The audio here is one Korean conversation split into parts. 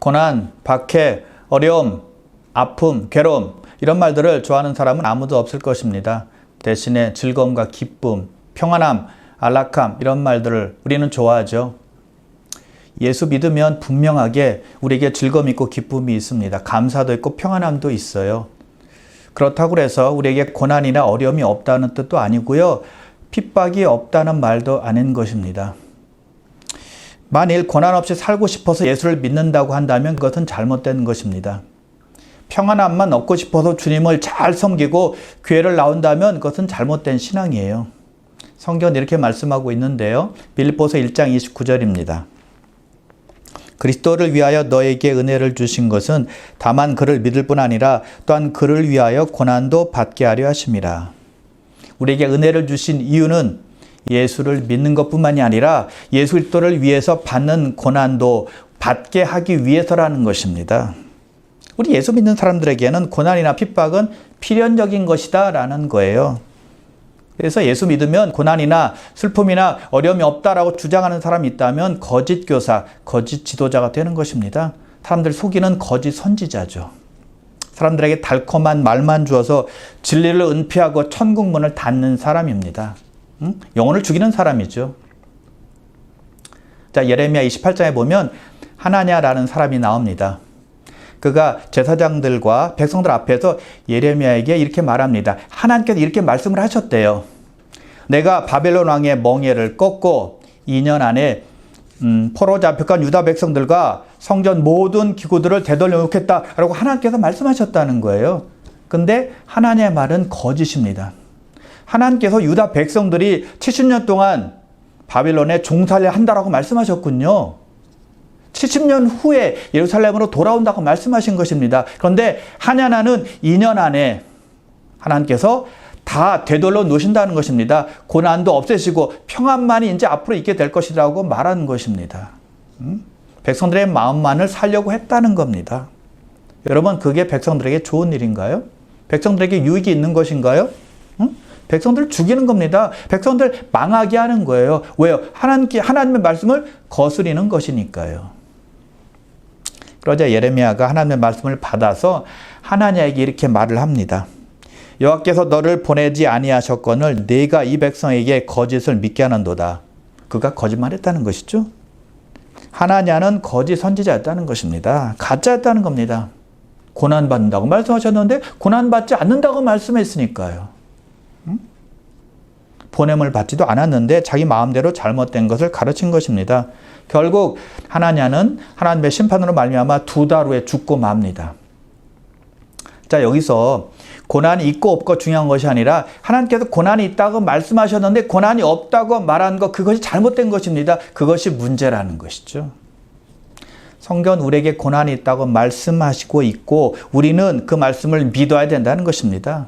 고난, 박해, 어려움, 아픔, 괴로움 이런 말들을 좋아하는 사람은 아무도 없을 것입니다. 대신에 즐거움과 기쁨, 평안함, 안락함 이런 말들을 우리는 좋아하죠. 예수 믿으면 분명하게 우리에게 즐거움이 있고 기쁨이 있습니다. 감사도 있고 평안함도 있어요. 그렇다고 해서 우리에게 고난이나 어려움이 없다는 뜻도 아니고요. 핍박이 없다는 말도 아닌 것입니다. 만일 고난 없이 살고 싶어서 예수를 믿는다고 한다면 그것은 잘못된 것입니다. 평안함만 얻고 싶어서 주님을 잘 섬기고 교회를 나온다면 그것은 잘못된 신앙이에요. 성경은 이렇게 말씀하고 있는데요. 빌립보서 1장 29절입니다. 그리스도를 위하여 너에게 은혜를 주신 것은 다만 그를 믿을 뿐 아니라 또한 그를 위하여 고난도 받게 하려 하심이라. 우리에게 은혜를 주신 이유는 예수를 믿는 것뿐만이 아니라 예수 그리스도를 위해서 받는 고난도 받게 하기 위해서라는 것입니다. 우리 예수 믿는 사람들에게는 고난이나 핍박은 필연적인 것이다라는 거예요. 그래서 예수 믿으면 고난이나 슬픔이나 어려움이 없다라고 주장하는 사람이 있다면 거짓 교사, 거짓 지도자가 되는 것입니다. 사람들 속이는 거짓 선지자죠. 사람들에게 달콤한 말만 주어서 진리를 은폐하고 천국문을 닫는 사람입니다. 응? 영혼을 죽이는 사람이죠. 자, 예레미야 28장에 보면 하나냐라는 사람이 나옵니다. 그가 제사장들과 백성들 앞에서 예레미야에게 이렇게 말합니다. 하나님께서 이렇게 말씀을 하셨대요. 내가 바벨론 왕의 멍에를 꺾고 2년 안에 음, 포로 잡혀간 유다 백성들과 성전 모든 기구들을 되돌려 놓겠다라고 하나님께서 말씀하셨다는 거예요. 근데 하나님의 말은 거짓입니다. 하나님께서 유다 백성들이 70년 동안 바빌론에 종살이 한다라고 말씀하셨군요. 70년 후에 예루살렘으로 돌아온다고 말씀하신 것입니다. 그런데 하냐나는 2년 안에 하나님께서 다 되돌려 놓으신다는 것입니다. 고난도 없애시고 평안만이 이제 앞으로 있게 될 것이라고 말하는 것입니다. 음? 백성들의 마음만을 살려고 했다는 겁니다. 여러분, 그게 백성들에게 좋은 일인가요? 백성들에게 유익이 있는 것인가요? 음? 백성들을 죽이는 겁니다. 백성들 망하게 하는 거예요. 왜요? 하나님께, 하나님의 말씀을 거스리는 것이니까요. 그러자 예레미야가 하나님의 말씀을 받아서 하나님에게 이렇게 말을 합니다. 여호와께서 너를 보내지 아니하셨거늘 내가 이 백성에게 거짓을 믿게 하는도다. 그가 거짓말했다는 것이죠. 하나냐는 거짓 선지자였다는 것입니다. 가짜였다는 겁니다. 고난 받는다고 말씀하셨는데 고난 받지 않는다고 말씀했으니까요. 응? 보냄을 받지도 않았는데 자기 마음대로 잘못된 것을 가르친 것입니다. 결국 하나냐는 하나님의 심판으로 말미암아 두 달 후에 죽고 맙니다. 자 여기서 고난이 있고 없고 중요한 것이 아니라 하나님께서 고난이 있다고 말씀하셨는데 고난이 없다고 말한 것 그것이 잘못된 것입니다. 그것이 문제라는 것이죠. 성경 우리에게 고난이 있다고 말씀하시고 있고 우리는 그 말씀을 믿어야 된다는 것입니다.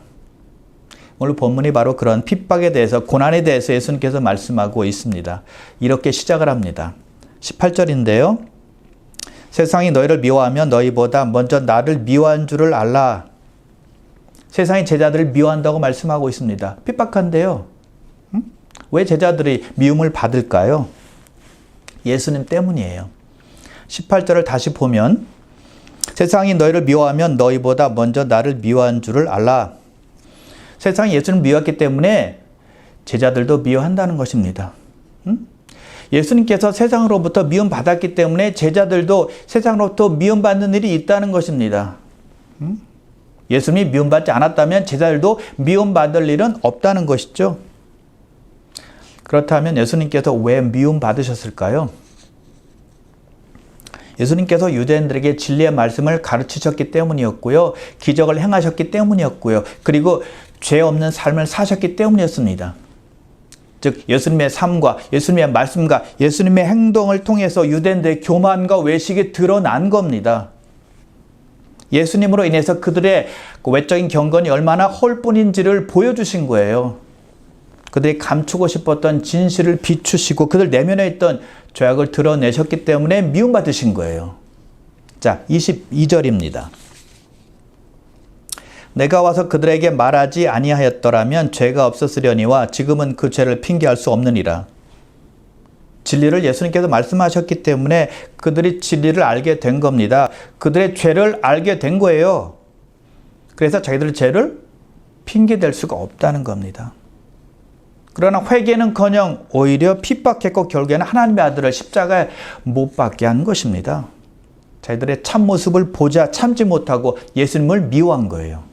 오늘 본문이 바로 그런 핍박에 대해서 고난에 대해서 예수님께서 말씀하고 있습니다. 이렇게 시작을 합니다. 18절인데요. 세상이 너희를 미워하면 너희보다 먼저 나를 미워한 줄을 알라. 세상이 제자들을 미워한다고 말씀하고 있습니다. 핍박한데요. 음? 왜 제자들이 미움을 받을까요? 예수님 때문이에요. 18절을 다시 보면 세상이 너희를 미워하면 너희보다 먼저 나를 미워한 줄을 알라. 세상이 예수를 미워했기 때문에 제자들도 미워한다는 것입니다. 음? 예수님께서 세상으로부터 미움받았기 때문에 제자들도 세상으로부터 미움받는 일이 있다는 것입니다. 음? 예수님이 미움받지 않았다면 제자들도 미움받을 일은 없다는 것이죠. 그렇다면 예수님께서 왜 미움받으셨을까요? 예수님께서 유대인들에게 진리의 말씀을 가르치셨기 때문이었고요. 기적을 행하셨기 때문이었고요. 그리고 죄 없는 삶을 사셨기 때문이었습니다. 즉 예수님의 삶과 예수님의 말씀과 예수님의 행동을 통해서 유대인들의 교만과 외식이 드러난 겁니다. 예수님으로 인해서 그들의 외적인 경건이 얼마나 헐뿐인지를 보여주신 거예요. 그들이 감추고 싶었던 진실을 비추시고 그들 내면에 있던 죄악을 드러내셨기 때문에 미움받으신 거예요. 자, 22절입니다. 내가 와서 그들에게 말하지 아니하였더라면 죄가 없었으려니와 지금은 그 죄를 핑계할 수 없느니라. 진리를 예수님께서 말씀하셨기 때문에 그들이 진리를 알게 된 겁니다. 그들의 죄를 알게 된 거예요. 그래서 자기들의 죄를 핑계댈 수가 없다는 겁니다. 그러나 회개는커녕 오히려 핍박했고 결국에는 하나님의 아들을 십자가에 못 박게 한 것입니다. 자기들의 참 모습을 보자 참지 못하고 예수님을 미워한 거예요.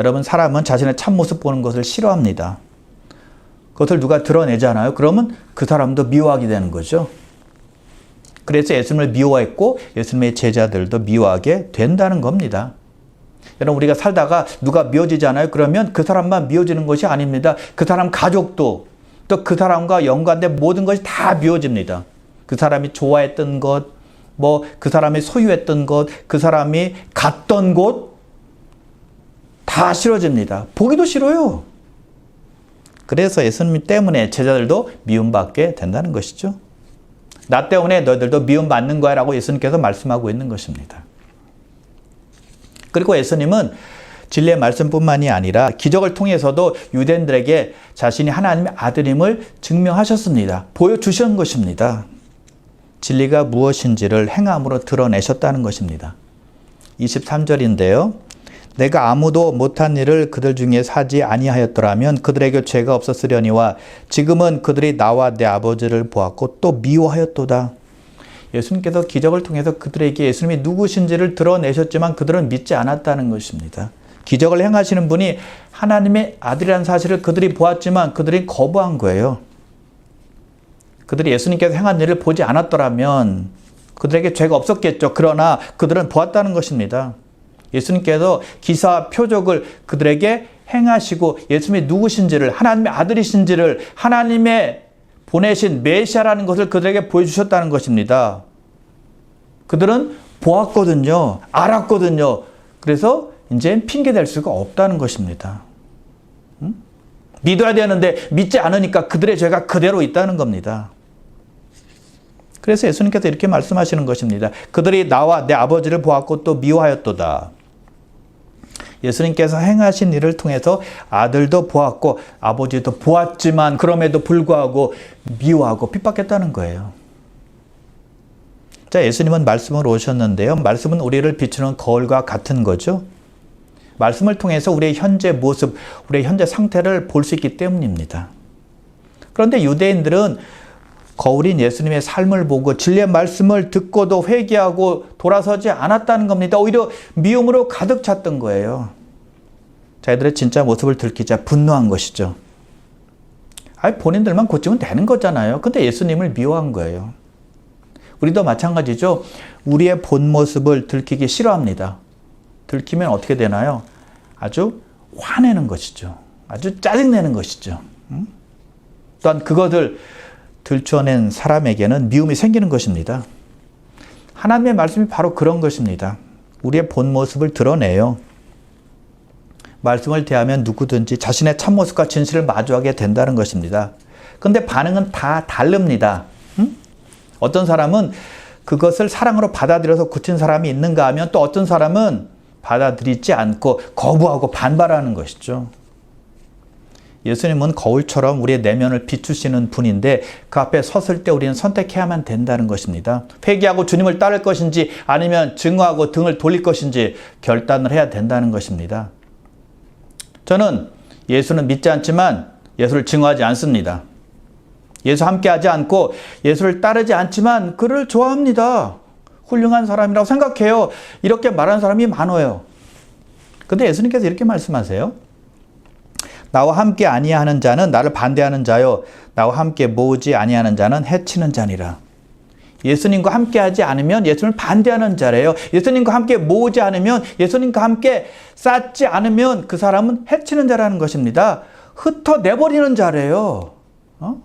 여러분 사람은 자신의 참 모습 보는 것을 싫어합니다. 그것을 누가 드러내잖아요. 그러면 그 사람도 미워하게 되는 거죠. 그래서 예수님을 미워했고 예수님의 제자들도 미워하게 된다는 겁니다. 여러분 우리가 살다가 누가 미워지잖아요. 그러면 그 사람만 미워지는 것이 아닙니다. 그 사람 가족도 또 그 사람과 연관된 모든 것이 다 미워집니다. 그 사람이 좋아했던 것, 뭐 그 사람이 소유했던 것, 그 사람이 갔던 곳 다 싫어집니다. 보기도 싫어요. 그래서 예수님 때문에 제자들도 미움받게 된다는 것이죠. 나 때문에 너희들도 미움받는 거야 라고 예수님께서 말씀하고 있는 것입니다. 그리고 예수님은 진리의 말씀뿐만이 아니라 기적을 통해서도 유대인들에게 자신이 하나님의 아들임을 증명하셨습니다. 보여주신 것입니다. 진리가 무엇인지를 행함으로 드러내셨다는 것입니다. 23절인데요. 내가 아무도 못한 일을 그들 중에 사지 아니하였더라면 그들에게 죄가 없었으려니와 지금은 그들이 나와 내 아버지를 보았고 또 미워하였도다. 예수님께서 기적을 통해서 그들에게 예수님이 누구신지를 드러내셨지만 그들은 믿지 않았다는 것입니다. 기적을 행하시는 분이 하나님의 아들이라는 사실을 그들이 보았지만 그들이 거부한 거예요. 그들이 예수님께서 행한 일을 보지 않았더라면 그들에게 죄가 없었겠죠. 그러나 그들은 보았다는 것입니다. 예수님께서 기사 표적을 그들에게 행하시고 예수님이 누구신지를 하나님의 아들이신지를 하나님의 보내신 메시아라는 것을 그들에게 보여주셨다는 것입니다. 그들은 보았거든요. 알았거든요. 그래서 이제 핑계 댈 수가 없다는 것입니다. 응? 믿어야 되는데 믿지 않으니까 그들의 죄가 그대로 있다는 겁니다. 그래서 예수님께서 이렇게 말씀하시는 것입니다. 그들이 나와 내 아버지를 보았고 또 미워하였도다. 예수님께서 행하신 일을 통해서 아들도 보았고 아버지도 보았지만 그럼에도 불구하고 미워하고 핍박했다는 거예요. 자, 예수님은 말씀으로 오셨는데요. 말씀은 우리를 비추는 거울과 같은 거죠. 말씀을 통해서 우리의 현재 모습, 우리의 현재 상태를 볼 수 있기 때문입니다. 그런데 유대인들은 거울인 예수님의 삶을 보고 진리의 말씀을 듣고도 회개하고 돌아서지 않았다는 겁니다. 오히려 미움으로 가득 찼던 거예요. 자기들의 진짜 모습을 들키자 분노한 것이죠. 아니, 본인들만 고치면 되는 거잖아요. 근데 예수님을 미워한 거예요. 우리도 마찬가지죠. 우리의 본 모습을 들키기 싫어합니다. 들키면 어떻게 되나요? 아주 화내는 것이죠. 아주 짜증내는 것이죠. 또한 그것을 들춰낸 사람에게는 미움이 생기는 것입니다. 하나님의 말씀이 바로 그런 것입니다. 우리의 본 모습을 드러내요. 말씀을 대하면 누구든지 자신의 참모습과 진실을 마주하게 된다는 것입니다. 근데 반응은 다 다릅니다. 응? 어떤 사람은 그것을 사랑으로 받아들여서 고친 사람이 있는가 하면 또 어떤 사람은 받아들이지 않고 거부하고 반발하는 것이죠. 예수님은 거울처럼 우리의 내면을 비추시는 분인데 그 앞에 섰을 때 우리는 선택해야만 된다는 것입니다. 회개하고 주님을 따를 것인지 아니면 증오하고 등을 돌릴 것인지 결단을 해야 된다는 것입니다. 저는 예수는 믿지 않지만 예수를 증오하지 않습니다. 예수 함께 하지 않고 예수를 따르지 않지만 그를 좋아합니다. 훌륭한 사람이라고 생각해요. 이렇게 말하는 사람이 많아요. 근데 예수님께서 이렇게 말씀하세요. 나와 함께 아니하는 자는 나를 반대하는 자요 나와 함께 모으지 아니하는 자는 해치는 자니라. 예수님과 함께 하지 않으면 예수님을 반대하는 자래요. 예수님과 함께 모으지 않으면 예수님과 함께 쌓지 않으면 그 사람은 해치는 자라는 것입니다. 흩어내버리는 자래요. 어?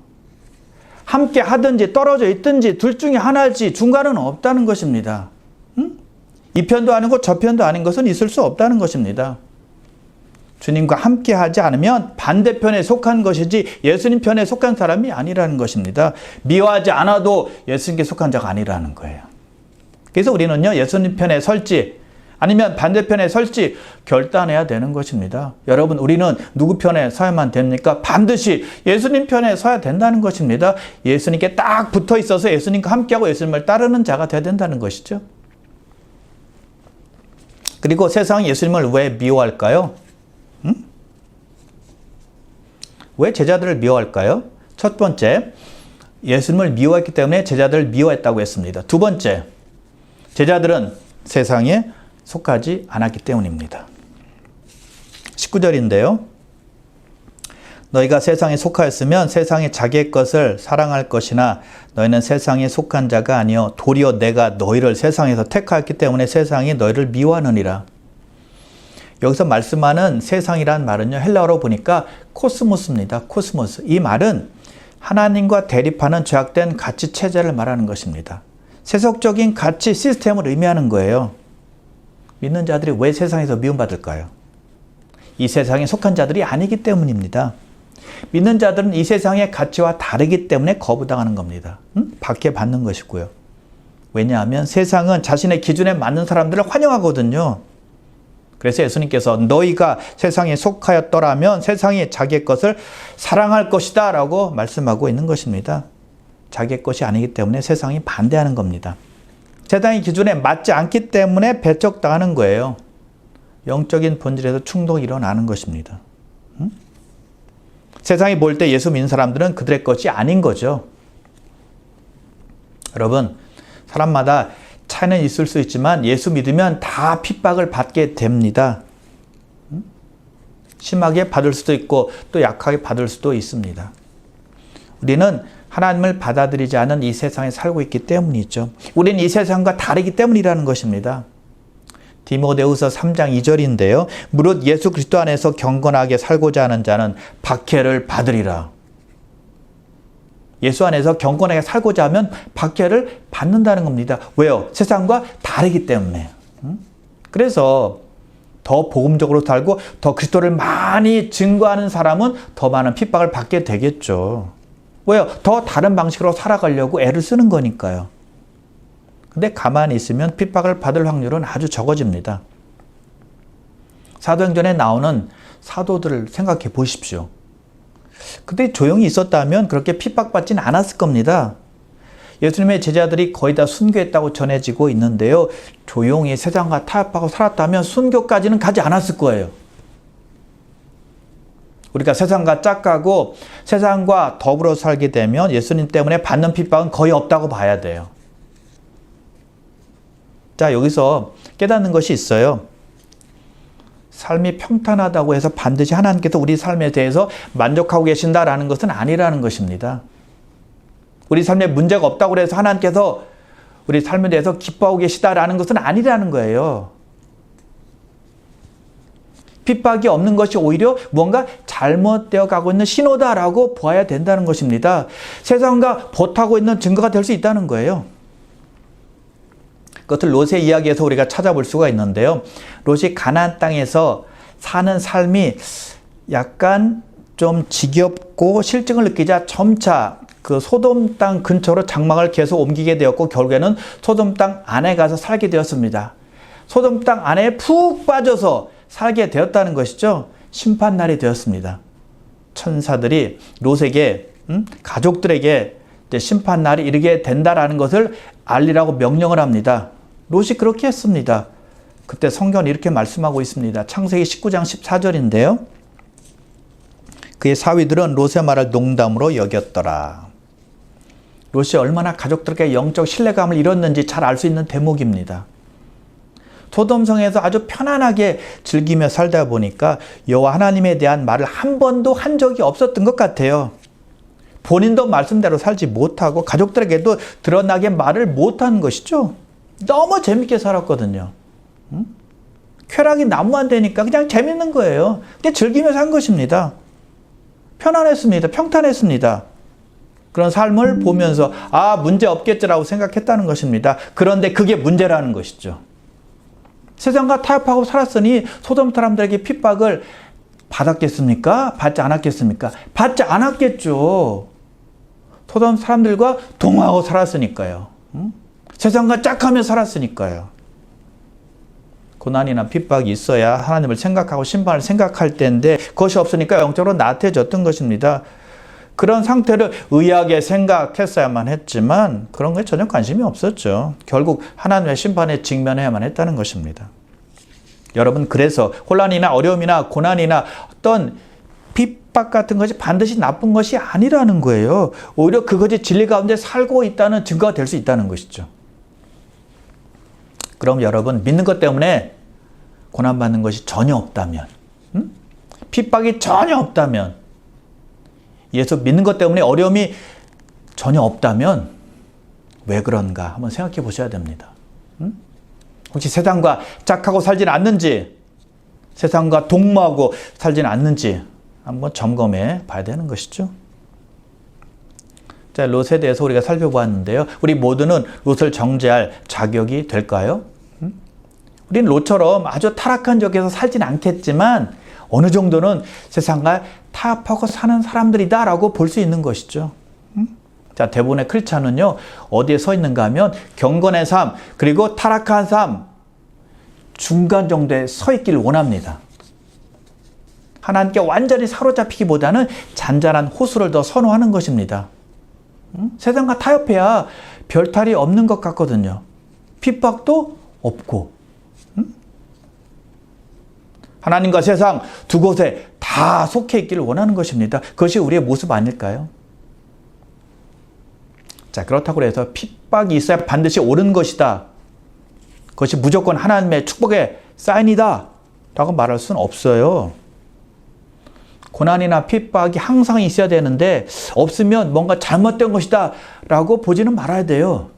함께 하든지 떨어져 있든지 둘 중에 하나지 중간은 없다는 것입니다. 응? 이 편도 아니고 저 편도 아닌 것은 있을 수 없다는 것입니다. 주님과 함께 하지 않으면 반대편에 속한 것이지 예수님 편에 속한 사람이 아니라는 것입니다. 미워하지 않아도 예수님께 속한 자가 아니라는 거예요. 그래서 우리는요, 예수님 편에 설지 아니면 반대편에 설지 결단해야 되는 것입니다. 여러분, 우리는 누구 편에 서야만 됩니까? 반드시 예수님 편에 서야 된다는 것입니다. 예수님께 딱 붙어 있어서 예수님과 함께하고 예수님을 따르는 자가 되어야 된다는 것이죠. 그리고 세상이 예수님을 왜 미워할까요? 응? 왜 제자들을 미워할까요? 첫 번째, 예수님을 미워했기 때문에 제자들을 미워했다고 했습니다. 두 번째, 제자들은 세상에 속하지 않았기 때문입니다. 19절인데요. 너희가 세상에 속하였으면 세상이 자기의 것을 사랑할 것이나 너희는 세상에 속한 자가 아니요 도리어 내가 너희를 세상에서 택하였기 때문에 세상이 너희를 미워하느니라. 여기서 말씀하는 세상이란 말은요 헬라어로 보니까 코스모스입니다. 코스모스. 이 말은 하나님과 대립하는 죄악된 가치 체제를 말하는 것입니다. 세속적인 가치 시스템을 의미하는 거예요. 믿는 자들이 왜 세상에서 미움받을까요? 이 세상에 속한 자들이 아니기 때문입니다. 믿는 자들은 이 세상의 가치와 다르기 때문에 거부당하는 겁니다. 응? 박해받는 것이고요. 왜냐하면 세상은 자신의 기준에 맞는 사람들을 환영하거든요. 그래서 예수님께서 너희가 세상에 속하였더라면 세상이 자기의 것을 사랑할 것이다 라고 말씀하고 있는 것입니다. 자기의 것이 아니기 때문에 세상이 반대하는 겁니다. 세상의 기준에 맞지 않기 때문에 배척당하는 거예요. 영적인 본질에서 충동이 일어나는 것입니다. 응? 세상이 볼 때 예수 믿는 사람들은 그들의 것이 아닌 거죠. 여러분, 사람마다 차이는 있을 수 있지만 예수 믿으면 다 핍박을 받게 됩니다. 심하게 받을 수도 있고 또 약하게 받을 수도 있습니다. 우리는 하나님을 받아들이지 않은 이 세상에 살고 있기 때문이죠. 우리는 이 세상과 다르기 때문이라는 것입니다. 디모데후서 3장 2절인데요. 무릇 예수 그리스도 안에서 경건하게 살고자 하는 자는 박해를 받으리라. 예수 안에서 경건하게 살고자 하면 박해를 받는다는 겁니다. 왜요? 세상과 다르기 때문에. 그래서 더 복음적으로 살고 더 그리스도를 많이 증거하는 사람은 더 많은 핍박을 받게 되겠죠. 왜요? 더 다른 방식으로 살아가려고 애를 쓰는 거니까요. 근데 가만히 있으면 핍박을 받을 확률은 아주 적어집니다. 사도행전에 나오는 사도들을 생각해 보십시오. 근데 조용히 있었다면 그렇게 핍박받지는 않았을 겁니다. 예수님의 제자들이 거의 다 순교했다고 전해지고 있는데요. 조용히 세상과 타협하고 살았다면 순교까지는 가지 않았을 거예요. 우리가 세상과 짝가고 세상과 더불어 살게 되면 예수님 때문에 받는 핍박은 거의 없다고 봐야 돼요. 자, 여기서 깨닫는 것이 있어요. 삶이 평탄하다고 해서 반드시 하나님께서 우리 삶에 대해서 만족하고 계신다라는 것은 아니라는 것입니다. 우리 삶에 문제가 없다고 해서 하나님께서 우리 삶에 대해서 기뻐하고 계시다라는 것은 아니라는 거예요. 핍박이 없는 것이 오히려 뭔가 잘못되어 가고 있는 신호다라고 보아야 된다는 것입니다. 세상과 보타고 있는 증거가 될 수 있다는 거예요. 그것을 롯의 이야기에서 우리가 찾아볼 수가 있는데요. 롯이 가나안 땅에서 사는 삶이 약간 좀 지겹고 실증을 느끼자 점차 그 소돔 땅 근처로 장막을 계속 옮기게 되었고 결국에는 소돔 땅 안에 가서 살게 되었습니다. 소돔 땅 안에 푹 빠져서 살게 되었다는 것이죠. 심판 날이 되었습니다. 천사들이 롯에게 음? 가족들에게 심판 날이 이르게 된다라는 것을 알리라고 명령을 합니다. 롯이 그렇게 했습니다. 그때 성경은 이렇게 말씀하고 있습니다. 창세기 19장 14절인데요. 그의 사위들은 롯의 말을 농담으로 여겼더라. 롯이 얼마나 가족들에게 영적 신뢰감을 잃었는지 잘 알 수 있는 대목입니다. 소돔성에서 아주 편안하게 즐기며 살다 보니까 여호와 하나님에 대한 말을 한 번도 한 적이 없었던 것 같아요. 본인도 말씀대로 살지 못하고 가족들에게도 드러나게 말을 못한 것이죠. 너무 재밌게 살았거든요. 응? 쾌락이 나무 안 되니까 그냥 재밌는 거예요. 그냥 즐기며 산 것입니다. 편안했습니다. 평탄했습니다. 그런 삶을 보면서 아 문제 없겠지라고 생각했다는 것입니다. 그런데 그게 문제라는 것이죠. 세상과 타협하고 살았으니 소돔 사람들에게 핍박을 받았겠습니까? 받지 않았겠습니까? 받지 않았겠죠. 소돔 사람들과 동하고 살았으니까요. 응? 세상과 짝하며 살았으니까요. 고난이나 핍박이 있어야 하나님을 생각하고 심판을 생각할 때인데 그것이 없으니까 영적으로 나태해졌던 것입니다. 그런 상태를 의하게 생각했어야만 했지만 그런 거에 전혀 관심이 없었죠. 결국 하나님의 심판에 직면해야만 했다는 것입니다. 여러분 그래서 혼란이나 어려움이나 고난이나 어떤 핍박 같은 것이 반드시 나쁜 것이 아니라는 거예요. 오히려 그것이 진리 가운데 살고 있다는 증거가 될 수 있다는 것이죠. 그럼 여러분 믿는 것 때문에 고난받는 것이 전혀 없다면 음? 핍박이 전혀 없다면 예수 믿는 것 때문에 어려움이 전혀 없다면 왜 그런가 한번 생각해 보셔야 됩니다. 음? 혹시 세상과 짝하고 살지는 않는지 세상과 동무하고 살지는 않는지 한번 점검해 봐야 되는 것이죠. 자, 롯에 대해서 우리가 살펴보았는데요. 우리 모두는 롯을 정죄할 자격이 될까요? 음? 우리는 롯처럼 아주 타락한 적에서 살진 않겠지만 어느 정도는 세상과 타협하고 사는 사람들이다 라고 볼 수 있는 것이죠. 음? 자, 대부분의 크리스찬은요, 어디에 서 있는가 하면 경건의 삶, 그리고 타락한 삶, 중간 정도에 서 있기를 원합니다. 하나님께 완전히 사로잡히기보다는 잔잔한 호수를 더 선호하는 것입니다. 음? 세상과 타협해야 별탈이 없는 것 같거든요. 핍박도 없고. 음? 하나님과 세상 두 곳에 다 속해 있기를 원하는 것입니다. 그것이 우리의 모습 아닐까요? 자, 그렇다고 해서 핍박이 있어야 반드시 옳은 것이다. 그것이 무조건 하나님의 축복의 사인이다. 라고 말할 수는 없어요. 고난이나 핍박이 항상 있어야 되는데 없으면 뭔가 잘못된 것이다 라고 보지는 말아야 돼요.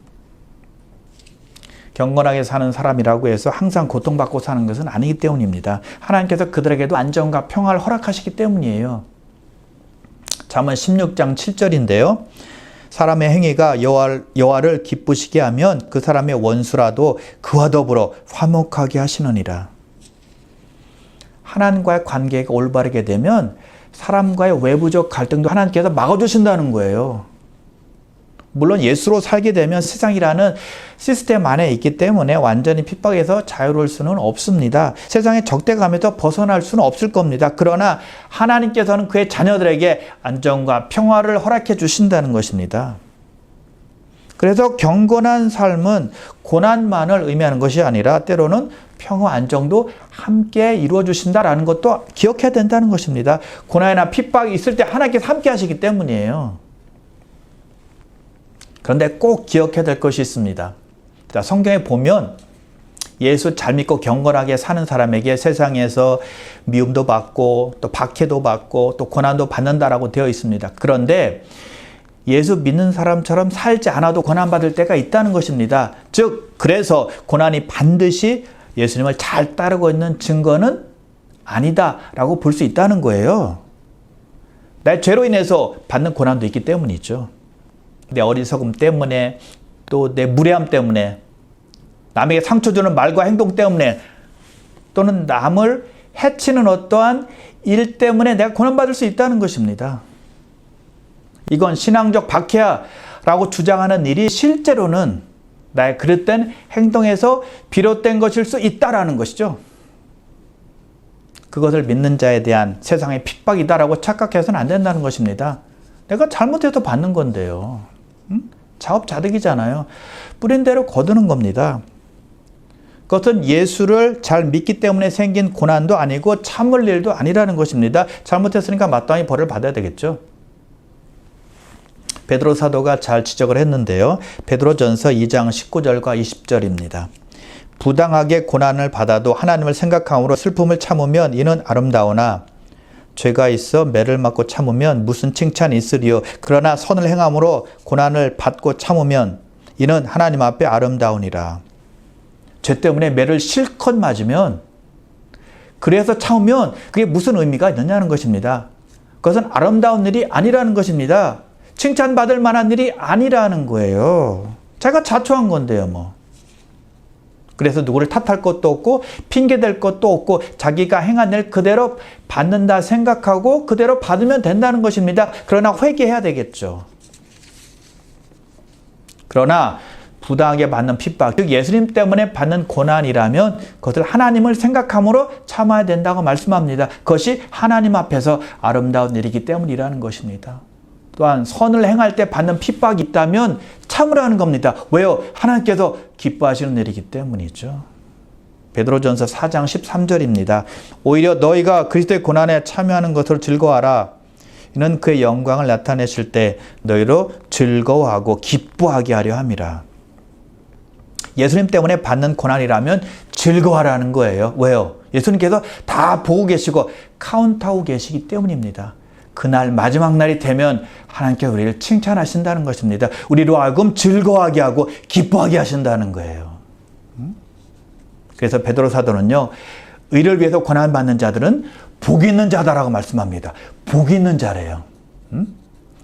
경건하게 사는 사람이라고 해서 항상 고통받고 사는 것은 아니기 때문입니다. 하나님께서 그들에게도 안정과 평화를 허락하시기 때문이에요. 잠언 16장 7절인데요. 사람의 행위가 여호와, 를 기쁘시게 하면 그 사람의 원수라도 그와 더불어 화목하게 하시느니라. 하나님과의 관계가 올바르게 되면 사람과의 외부적 갈등도 하나님께서 막아주신다는 거예요. 물론 예수로 살게 되면 세상이라는 시스템 안에 있기 때문에 완전히 핍박에서 자유로울 수는 없습니다. 세상의 적대감에서 벗어날 수는 없을 겁니다. 그러나 하나님께서는 그의 자녀들에게 안정과 평화를 허락해 주신다는 것입니다. 그래서 경건한 삶은 고난만을 의미하는 것이 아니라 때로는 평화 안정도 함께 이루어 주신다라는 것도 기억해야 된다는 것입니다. 고난이나 핍박이 있을 때 하나님께서 함께 하시기 때문이에요. 그런데 꼭 기억해야 될 것이 있습니다. 자, 성경에 보면 예수 잘 믿고 경건하게 사는 사람에게 세상에서 미움도 받고 또 박해도 받고 또 고난도 받는다라고 되어 있습니다. 그런데 예수 믿는 사람처럼 살지 않아도 고난받을 때가 있다는 것입니다. 즉, 그래서 고난이 반드시 예수님을 잘 따르고 있는 증거는 아니다라고 볼 수 있다는 거예요. 내 죄로 인해서 받는 고난도 있기 때문이죠. 내 어리석음 때문에 또 내 무례함 때문에 남에게 상처 주는 말과 행동 때문에 또는 남을 해치는 어떠한 일 때문에 내가 고난받을 수 있다는 것입니다. 이건 신앙적 박해야라고 주장하는 일이 실제로는 나의 그릇된 행동에서 비롯된 것일 수 있다라는 것이죠. 그것을 믿는 자에 대한 세상의 핍박이다라고 착각해서는 안 된다는 것입니다. 내가 잘못해서 받는 건데요. 음? 자업자득이잖아요. 뿌린 대로 거두는 겁니다. 그것은 예수를 잘 믿기 때문에 생긴 고난도 아니고 참을 일도 아니라는 것입니다. 잘못했으니까 마땅히 벌을 받아야 되겠죠. 베드로 사도가 잘 지적을 했는데요. 베드로전서 2장 19절과 20절입니다. 부당하게 고난을 받아도 하나님을 생각함으로 슬픔을 참으면 이는 아름다우나 죄가 있어 매를 맞고 참으면 무슨 칭찬이 있으리요. 그러나 선을 행함으로 고난을 받고 참으면 이는 하나님 앞에 아름다우니라. 죄 때문에 매를 실컷 맞으면 그래서 참으면 그게 무슨 의미가 있느냐는 것입니다. 그것은 아름다운 일이 아니라는 것입니다. 칭찬받을 만한 일이 아니라는 거예요. 제가 자초한 건데요, 뭐. 그래서 누구를 탓할 것도 없고 핑계댈 것도 없고 자기가 행한 일 그대로 받는다 생각하고 그대로 받으면 된다는 것입니다. 그러나 회개해야 되겠죠. 그러나 부당하게 받는 핍박, 즉 예수님 때문에 받는 고난이라면 그것을 하나님을 생각함으로 참아야 된다고 말씀합니다. 그것이 하나님 앞에서 아름다운 일이기 때문이라는 것입니다. 또한 선을 행할 때 받는 핍박이 있다면 참으라는 겁니다. 왜요? 하나님께서 기뻐하시는 일이기 때문이죠. 베드로전서 4장 13절입니다. 오히려 너희가 그리스도의 고난에 참여하는 것을 즐거워하라. 이는 그의 영광을 나타내실 때 너희로 즐거워하고 기뻐하게 하려 함이라. 예수님 때문에 받는 고난이라면 즐거워하라는 거예요. 왜요? 예수님께서 다 보고 계시고 카운트하고 계시기 때문입니다. 그날 마지막 날이 되면 하나님께서 우리를 칭찬하신다는 것입니다. 우리로 하여금 즐거워하게 하고 기뻐하게 하신다는 거예요. 그래서 베드로 사도는요. 의를 위해서 고난 받는 자들은 복 있는 자다라고 말씀합니다. 복 있는 자래요. 음?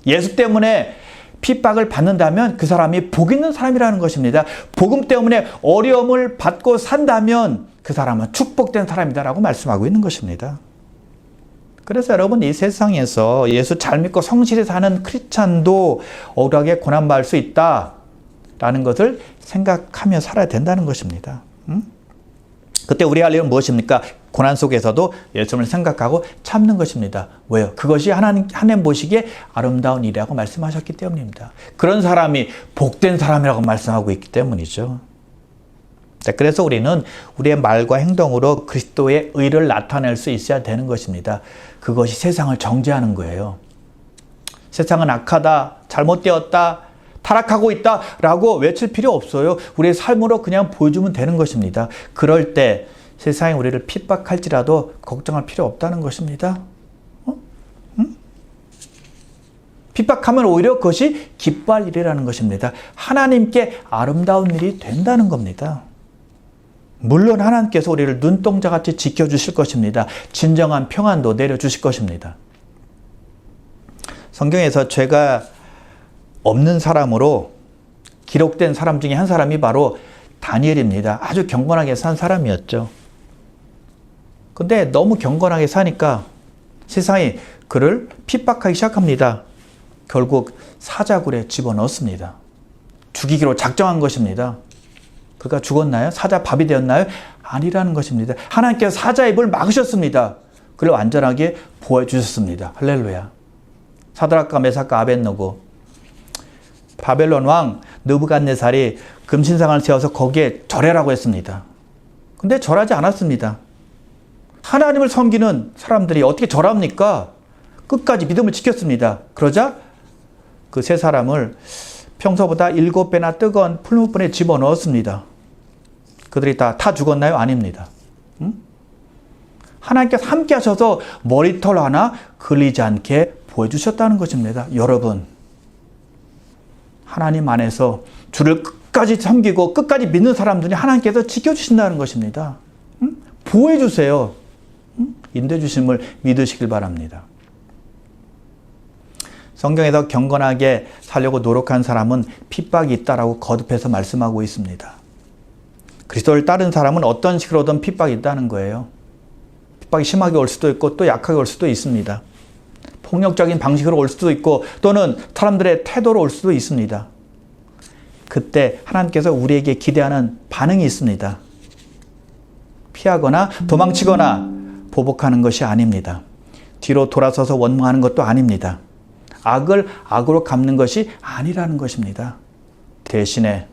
예수 때문에 핍박을 받는다면 그 사람이 복 있는 사람이라는 것입니다. 복음 때문에 어려움을 받고 산다면 그 사람은 축복된 사람이다라고 말씀하고 있는 것입니다. 그래서 여러분 이 세상에서 예수 잘 믿고 성실히 사는 크리스찬도 억울하게 고난받을 수 있다라는 것을 생각하며 살아야 된다는 것입니다. 음? 그때 우리 할 일은 무엇입니까? 고난 속에서도 예수님을 생각하고 참는 것입니다. 왜요? 그것이 하나님, 하나님 보시기에 아름다운 일이라고 말씀하셨기 때문입니다. 그런 사람이 복된 사람이라고 말씀하고 있기 때문이죠. 자, 그래서 우리는 우리의 말과 행동으로 그리스도의 의를 나타낼 수 있어야 되는 것입니다. 그것이 세상을 정죄하는 거예요. 세상은 악하다, 잘못되었다, 타락하고 있다 라고 외칠 필요 없어요. 우리의 삶으로 그냥 보여주면 되는 것입니다. 그럴 때 세상이 우리를 핍박할지라도 걱정할 필요 없다는 것입니다. 어? 응? 핍박하면 오히려 그것이 기뻐할 일이라는 것입니다. 하나님께 아름다운 일이 된다는 겁니다. 물론 하나님께서 우리를 눈동자같이 지켜주실 것입니다. 진정한 평안도 내려주실 것입니다. 성경에서 죄가 없는 사람으로 기록된 사람 중에 한 사람이 바로 다니엘입니다. 아주 경건하게 산 사람이었죠. 근데 너무 경건하게 사니까 세상이 그를 핍박하기 시작합니다. 결국 사자굴에 집어넣습니다. 죽이기로 작정한 것입니다. 그가 죽었나요? 사자 밥이 되었나요? 아니라는 것입니다. 하나님께서 사자 입을 막으셨습니다. 그를 완전하게 보호해 주셨습니다. 할렐루야. 사드락과 메사카 아벤노고 바벨론 왕 느부갓네살이 금신상을 세워서 거기에 절해라고 했습니다. 근데 절하지 않았습니다. 하나님을 섬기는 사람들이 어떻게 절합니까? 끝까지 믿음을 지켰습니다. 그러자 그 세 사람을 평소보다 일곱 배나 뜨거운 풀무불에 집어넣었습니다. 그들이 다타 죽었나요? 아닙니다. 응? 하나님께서 함께 하셔서 머리털 하나 걸리지 않게 보여주셨다는 것입니다. 여러분, 하나님 안에서 주를 끝까지 섬기고 끝까지 믿는 사람들이 하나님께서 지켜주신다는 것입니다. 응? 보호해주세요. 응? 인도해주심을 믿으시길 바랍니다. 성경에서 경건하게 살려고 노력한 사람은 핍박이 있다라고 거듭해서 말씀하고 있습니다. 그리스도를 따른 사람은 어떤 식으로든 핍박이 있다는 거예요. 핍박이 심하게 올 수도 있고 또 약하게 올 수도 있습니다. 폭력적인 방식으로 올 수도 있고 또는 사람들의 태도로 올 수도 있습니다. 그때 하나님께서 우리에게 기대하는 반응이 있습니다. 피하거나 도망치거나 보복하는 것이 아닙니다. 뒤로 돌아서서 원망하는 것도 아닙니다. 악을 악으로 갚는 것이 아니라는 것입니다. 대신에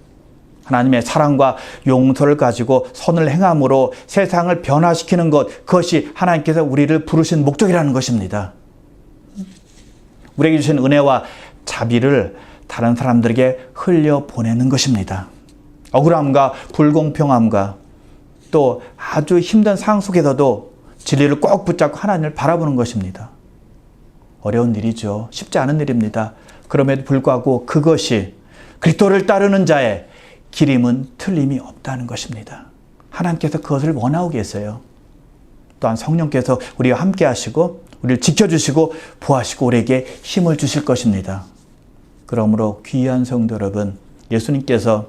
하나님의 사랑과 용서를 가지고 선을 행함으로 세상을 변화시키는 것, 그것이 하나님께서 우리를 부르신 목적이라는 것입니다. 우리에게 주신 은혜와 자비를 다른 사람들에게 흘려 보내는 것입니다. 억울함과 불공평함과 또 아주 힘든 상황 속에서도 진리를 꼭 붙잡고 하나님을 바라보는 것입니다. 어려운 일이죠. 쉽지 않은 일입니다. 그럼에도 불구하고 그것이 그리스도를 따르는 자의 길임은 틀림이 없다는 것입니다. 하나님께서 그것을 원하고 계세요. 또한 성령께서 우리와 함께 하시고 우리를 지켜주시고 보하시고 우리에게 힘을 주실 것입니다. 그러므로 귀한 성도 여러분, 예수님께서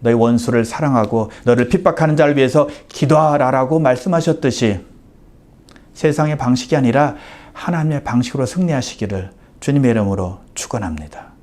너희 원수를 사랑하고 너를 핍박하는 자를 위해서 기도하라라고 말씀하셨듯이 세상의 방식이 아니라 하나님의 방식으로 승리하시기를 주님의 이름으로 축원합니다.